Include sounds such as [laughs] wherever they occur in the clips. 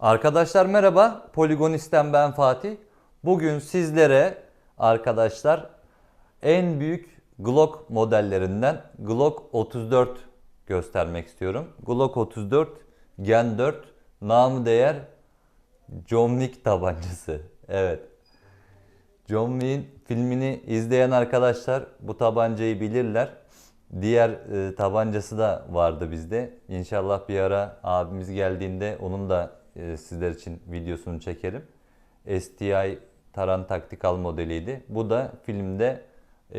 Arkadaşlar merhaba. Poligonist'ten ben Fatih. Bugün sizlere arkadaşlar en büyük Glock modellerinden Glock 34 göstermek istiyorum. Glock 34 Gen 4 namı değer John Wick tabancası. [laughs] Evet. John Wick'in filmini izleyen arkadaşlar bu tabancayı bilirler. Diğer e, tabancası da vardı bizde. İnşallah bir ara abimiz geldiğinde onun da e, sizler için videosunu çekerim. STI Taran Taktikal modeliydi. Bu da filmde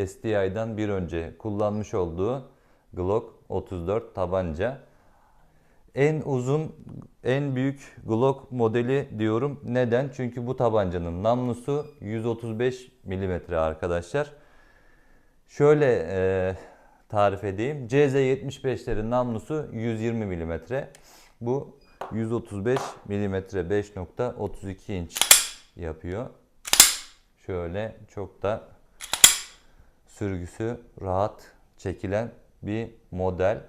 STI'dan bir önce kullanmış olduğu Glock 34 tabanca. En uzun, en büyük Glock modeli diyorum. Neden? Çünkü bu tabancanın namlusu 135 mm arkadaşlar. Şöyle e, tarif edeyim. CZ75'lerin namlusu 120 mm. Bu 135 mm 5.32 inç yapıyor. Şöyle çok da sürgüsü rahat çekilen bir model.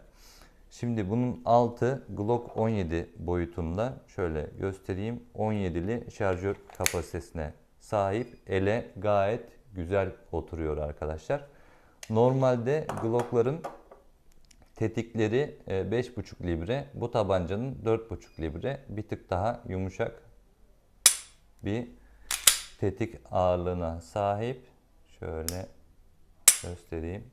Şimdi bunun altı Glock 17 boyutunda şöyle göstereyim. 17'li şarjör kapasitesine sahip. Ele gayet güzel oturuyor arkadaşlar. Normalde Glock'ların tetikleri e, 5.5 libre. Bu tabancanın 4.5 libre. Bir tık daha yumuşak bir tetik ağırlığına sahip. Şöyle göstereyim.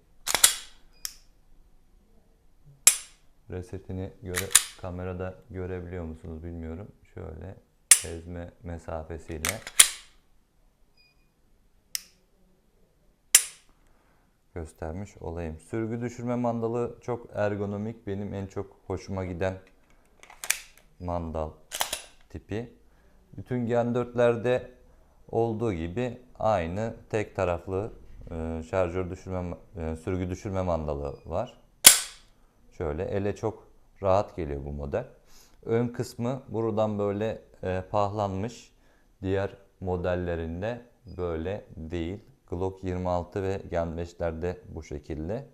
Resetini göre kamerada görebiliyor musunuz bilmiyorum. Şöyle ezme mesafesiyle göstermiş olayım. Sürgü düşürme mandalı çok ergonomik. Benim en çok hoşuma giden mandal tipi. Bütün Gen 4'lerde olduğu gibi aynı tek taraflı e, şarjör düşürme e, sürgü düşürme mandalı var. Şöyle ele çok rahat geliyor bu model. Ön kısmı buradan böyle e, pahlanmış. Diğer modellerinde böyle değil. Glock 26 ve Gen 5'lerde bu şekilde.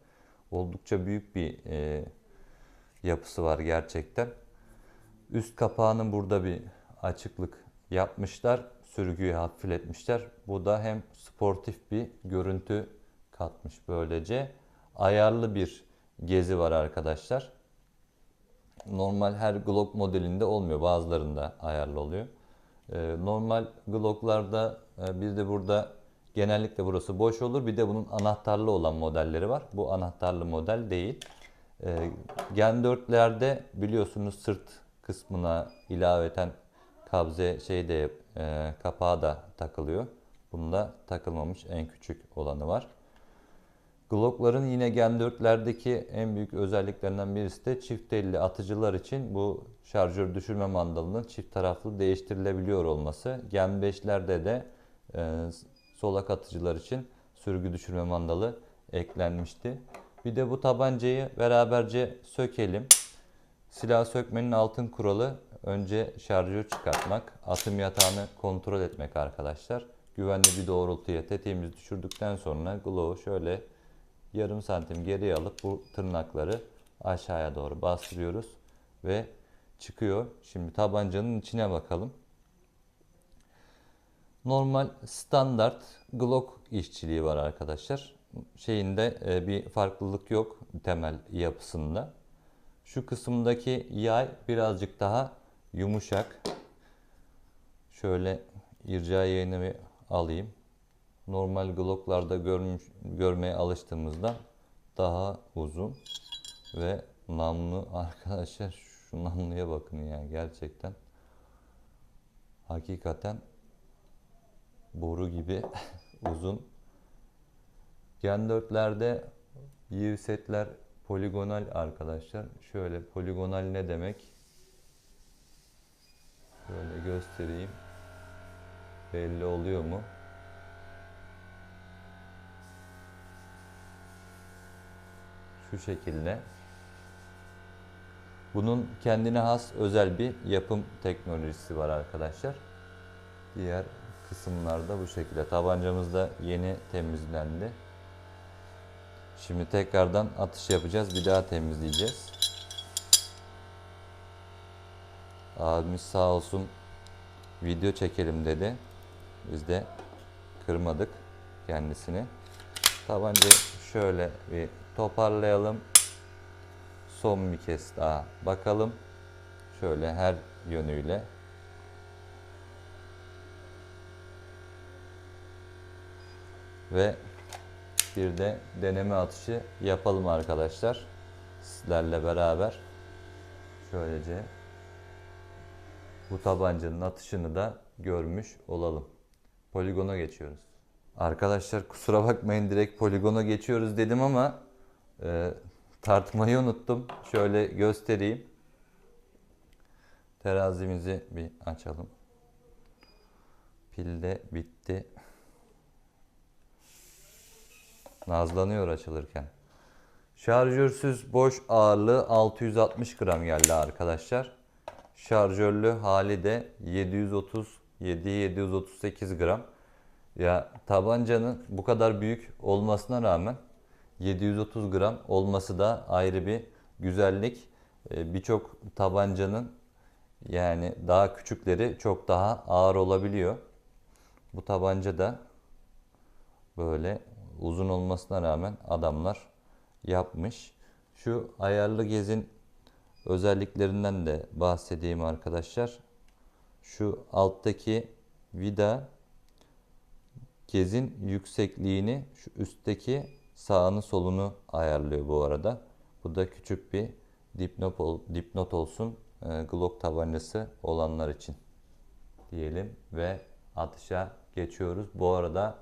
Oldukça büyük bir e, yapısı var gerçekten. Üst kapağının burada bir açıklık yapmışlar. Sürgüyü hafifletmişler. Bu da hem sportif bir görüntü katmış böylece. Ayarlı bir gezi var arkadaşlar. Normal her Glock modelinde olmuyor. Bazılarında ayarlı oluyor. Ee, normal Glock'larda e, bir de burada genellikle burası boş olur. Bir de bunun anahtarlı olan modelleri var. Bu anahtarlı model değil. Ee, Gen 4'lerde biliyorsunuz sırt kısmına ilaveten kabze şey de e, kapağı da takılıyor. Bunda takılmamış en küçük olanı var. Glock'ların yine Gen 4'lerdeki en büyük özelliklerinden birisi de çift elli atıcılar için bu şarjör düşürme mandalının çift taraflı değiştirilebiliyor olması. Gen 5'lerde de e, solak atıcılar için sürgü düşürme mandalı eklenmişti. Bir de bu tabancayı beraberce sökelim. Silah sökmenin altın kuralı önce şarjör çıkartmak, atım yatağını kontrol etmek arkadaşlar. Güvenli bir doğrultuya tetiğimizi düşürdükten sonra glow şöyle yarım santim geriye alıp bu tırnakları aşağıya doğru bastırıyoruz ve çıkıyor. Şimdi tabancanın içine bakalım. Normal standart Glock işçiliği var arkadaşlar. Şeyinde e, bir farklılık yok temel yapısında. Şu kısımdaki yay birazcık daha yumuşak. Şöyle irca yayını bir alayım normal Glock'larda görmüş, görmeye alıştığımızda daha uzun ve namlu [laughs] arkadaşlar şu namluya bakın ya gerçekten hakikaten boru gibi [laughs] uzun. Gen 4'lerde yiv setler poligonal arkadaşlar. Şöyle poligonal ne demek? Şöyle göstereyim. Belli oluyor mu? şu şekilde. Bunun kendine has özel bir yapım teknolojisi var arkadaşlar. Diğer kısımlarda bu şekilde. Tabancamız da yeni temizlendi. Şimdi tekrardan atış yapacağız. Bir daha temizleyeceğiz. Abimiz sağ olsun video çekelim dedi. Biz de kırmadık kendisini. Tabancayı şöyle bir toparlayalım. Son bir kez daha bakalım. Şöyle her yönüyle. Ve bir de deneme atışı yapalım arkadaşlar. Sizlerle beraber. Şöylece bu tabancanın atışını da görmüş olalım. Poligona geçiyoruz. Arkadaşlar kusura bakmayın direkt poligona geçiyoruz dedim ama e, tartmayı unuttum. Şöyle göstereyim. Terazimizi bir açalım. Pil de bitti. Nazlanıyor açılırken. Şarjörsüz boş ağırlığı 660 gram geldi arkadaşlar. Şarjörlü hali de 737-738 gram. Ya tabancanın bu kadar büyük olmasına rağmen 730 gram olması da ayrı bir güzellik. Ee, Birçok tabancanın yani daha küçükleri çok daha ağır olabiliyor. Bu tabanca da böyle uzun olmasına rağmen adamlar yapmış. Şu ayarlı gezin özelliklerinden de bahsedeyim arkadaşlar. Şu alttaki vida gezin yüksekliğini şu üstteki sağını solunu ayarlıyor bu arada. Bu da küçük bir dipnot, ol- dipnot olsun e, Glock tabancası olanlar için diyelim ve atışa geçiyoruz. Bu arada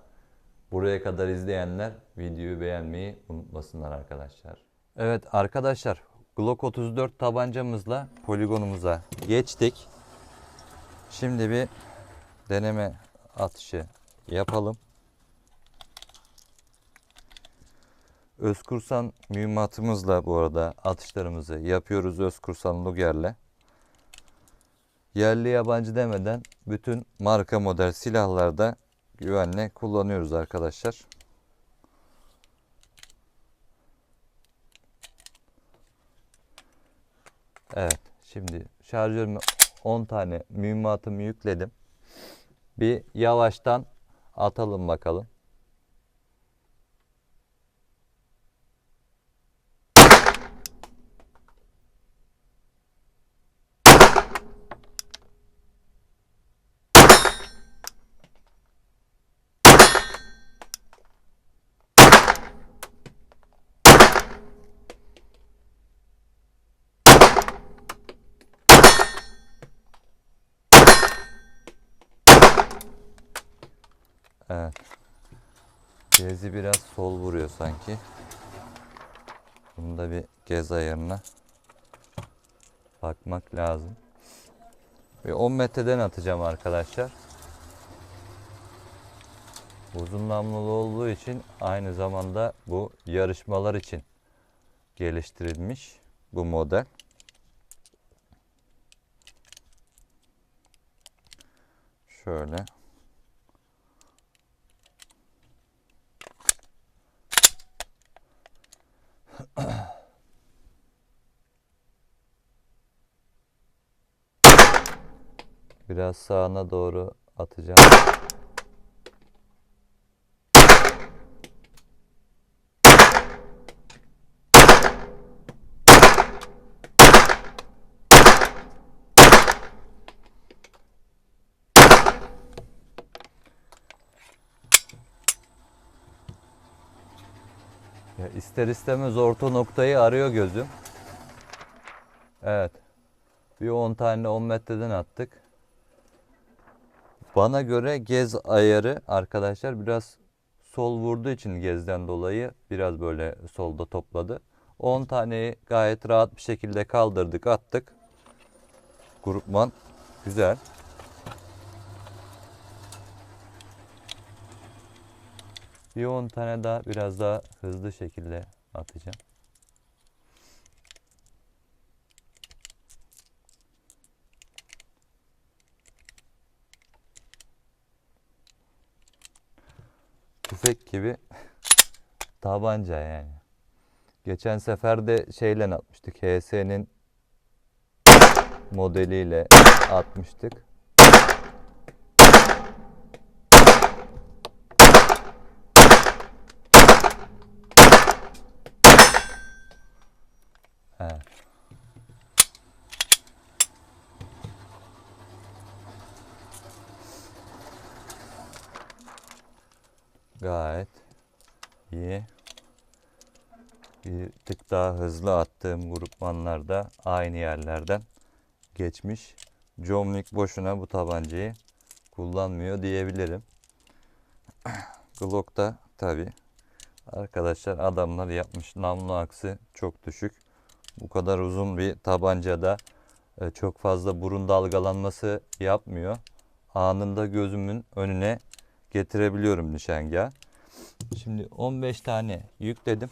buraya kadar izleyenler videoyu beğenmeyi unutmasınlar arkadaşlar. Evet arkadaşlar Glock 34 tabancamızla poligonumuza geçtik. Şimdi bir deneme atışı yapalım. Özkursan mühimmatımızla bu arada atışlarımızı yapıyoruz Özkursan Luger'le. Yerli yabancı demeden bütün marka model silahlarda güvenle kullanıyoruz arkadaşlar. Evet şimdi şarjörüme 10 tane mühimmatımı yükledim. Bir yavaştan atalım bakalım. Evet. Gezi biraz sol vuruyor sanki. Bunda bir gez ayarına bakmak lazım. Bir 10 metreden atacağım arkadaşlar. Uzun namlulu olduğu için aynı zamanda bu yarışmalar için geliştirilmiş bu model. Şöyle. Biraz sağına doğru atacağım. Ya ister istemez orta noktayı arıyor gözüm. Evet. Bir 10 tane 10 metreden attık. Bana göre gez ayarı arkadaşlar biraz sol vurduğu için gezden dolayı biraz böyle solda topladı. 10 taneyi gayet rahat bir şekilde kaldırdık attık. Grupman güzel. Bir 10 tane daha biraz daha hızlı şekilde atacağım. Tüfek gibi [laughs] tabanca yani. Geçen sefer de şeyle atmıştık. HS'nin modeliyle atmıştık. Gayet iyi. Bir tık daha hızlı attığım grupmanlar da aynı yerlerden geçmiş. Wick boşuna bu tabancayı kullanmıyor diyebilirim. [clears throat] Glock da tabi arkadaşlar adamlar yapmış namlu aksı çok düşük. Bu kadar uzun bir tabancada e, çok fazla burun dalgalanması yapmıyor. Anında gözümün önüne getirebiliyorum nişangah. Şimdi 15 tane yükledim.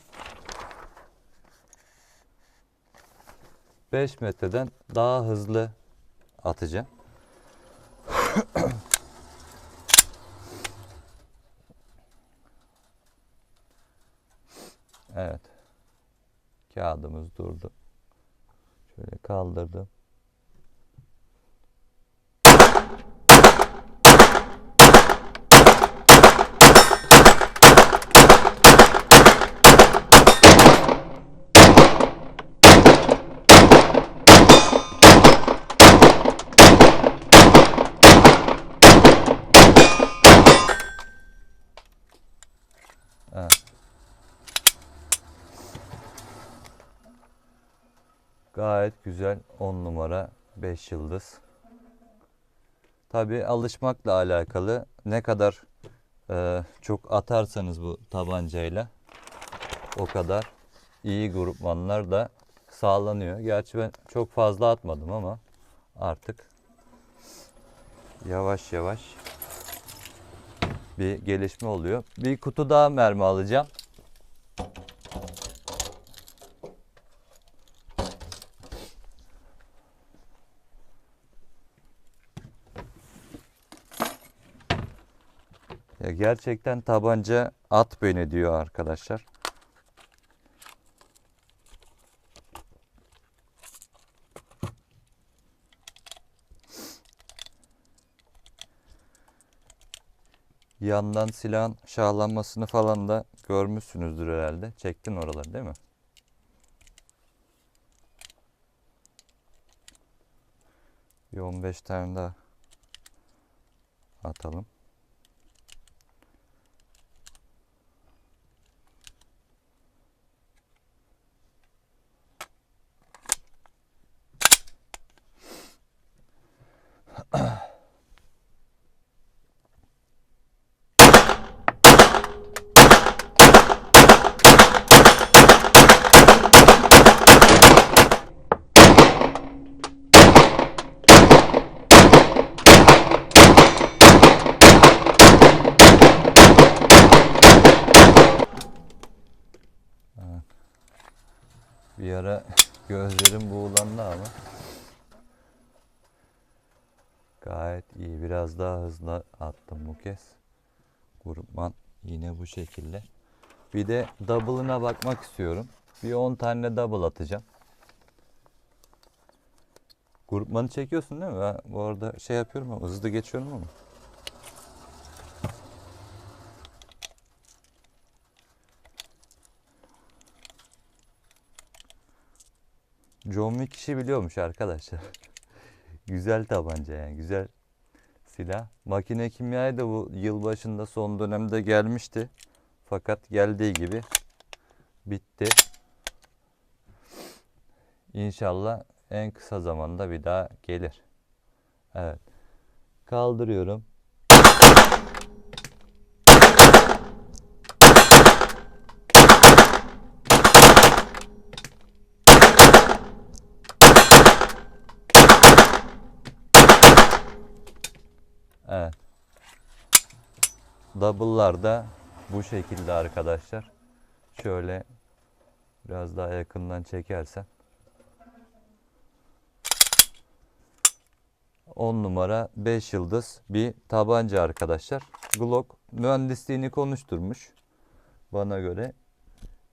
5 metreden daha hızlı atacağım. evet. Kağıdımız durdu. Şöyle kaldırdım. Gayet güzel 10 numara 5 yıldız. Tabi alışmakla alakalı ne kadar e, çok atarsanız bu tabancayla o kadar iyi grupmanlar da sağlanıyor. Gerçi ben çok fazla atmadım ama artık yavaş yavaş bir gelişme oluyor. Bir kutu daha mermi alacağım. Gerçekten tabanca at beni diyor arkadaşlar. Yandan silahın şahlanmasını falan da görmüşsünüzdür herhalde. Çektin oraları değil mi? Bir 15 tane daha atalım. Bir ara gözlerim buğulandı ama gayet iyi. Biraz daha hızlı attım bu kez. Grupman yine bu şekilde. Bir de double'ına bakmak istiyorum. Bir 10 tane double atacağım. Grupmanı çekiyorsun değil mi? Ben bu arada şey yapıyorum ama hızlı geçiyorum ama. John Wick işi biliyormuş arkadaşlar. [laughs] güzel tabanca yani güzel silah. Makine kimyayı da bu yıl başında son dönemde gelmişti. Fakat geldiği gibi bitti. İnşallah en kısa zamanda bir daha gelir. Evet. Kaldırıyorum. Evet. Double'lar da bu şekilde arkadaşlar. Şöyle biraz daha yakından çekersen. 10 numara 5 yıldız bir tabanca arkadaşlar. Glock mühendisliğini konuşturmuş bana göre.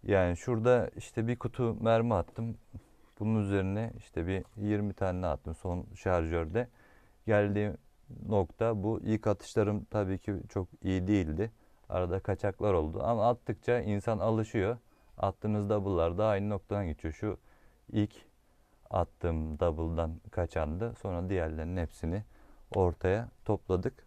Yani şurada işte bir kutu mermi attım. Bunun üzerine işte bir 20 tane attım son şarjörde. Geldiğim nokta bu. İlk atışlarım tabii ki çok iyi değildi. Arada kaçaklar oldu ama attıkça insan alışıyor. Attığınız double'lar da aynı noktadan geçiyor. Şu ilk attığım double'dan kaçandı. Sonra diğerlerinin hepsini ortaya topladık.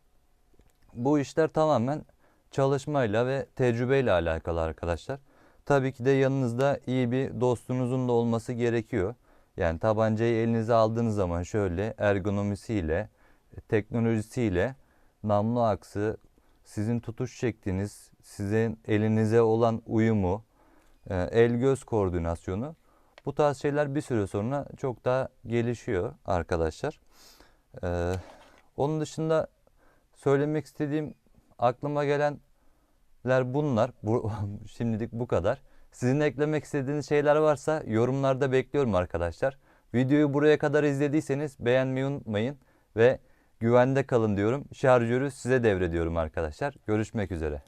Bu işler tamamen çalışmayla ve tecrübeyle alakalı arkadaşlar. Tabii ki de yanınızda iyi bir dostunuzun da olması gerekiyor. Yani tabancayı elinize aldığınız zaman şöyle ergonomisiyle, teknolojisiyle, namlu aksı, sizin tutuş şekliniz, sizin elinize olan uyumu, e, el göz koordinasyonu bu tarz şeyler bir süre sonra çok daha gelişiyor arkadaşlar. Ee, onun dışında söylemek istediğim aklıma gelenler bunlar. Bu, [laughs] şimdilik bu kadar. Sizin eklemek istediğiniz şeyler varsa yorumlarda bekliyorum arkadaşlar. Videoyu buraya kadar izlediyseniz beğenmeyi unutmayın ve güvende kalın diyorum. Şarjörü size devrediyorum arkadaşlar. Görüşmek üzere.